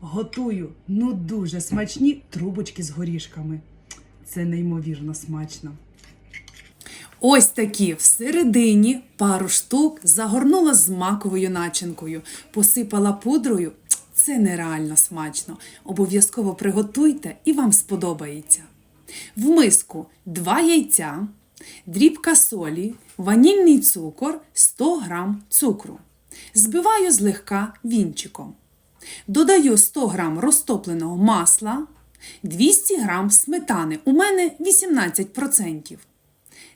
Готую ну дуже смачні трубочки з горішками. Це неймовірно смачно. Ось такі всередині пару штук загорнула з маковою начинкою, посипала пудрою. Це нереально смачно. Обов'язково приготуйте і вам сподобається. В миску 2 яйця, дрібка солі, ванільний цукор, 100 г цукру. Збиваю злегка вінчиком. Додаю 100 г розтопленого масла, 200 г сметани. У мене 18%.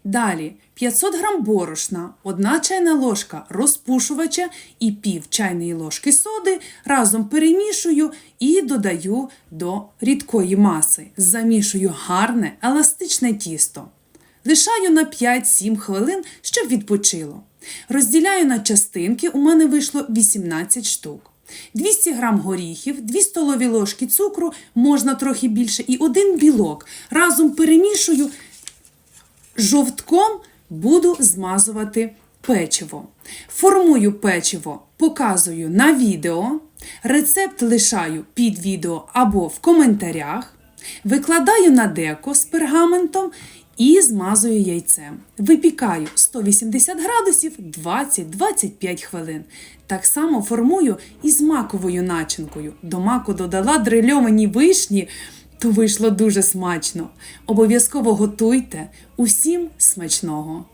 Далі 500 г борошна, 1 чайна ложка розпушувача і пів чайної ложки соди разом перемішую і додаю до рідкої маси. Замішую гарне еластичне тісто. Лишаю на 5-7 хвилин, щоб відпочило. Розділяю на частинки, у мене вийшло 18 штук. 200 г горіхів, 2 столові ложки цукру, можна трохи більше, і один білок. Разом перемішую жовтком буду змазувати печиво. Формую печиво, показую на відео. Рецепт лишаю під відео або в коментарях. Викладаю на деко з пергаментом і змазую яйцем. Випікаю 180 градусів 20-25 хвилин. Так само формую і з маковою начинкою. До маку додала дрильовані вишні то вийшло дуже смачно. Обов'язково готуйте. Усім смачного!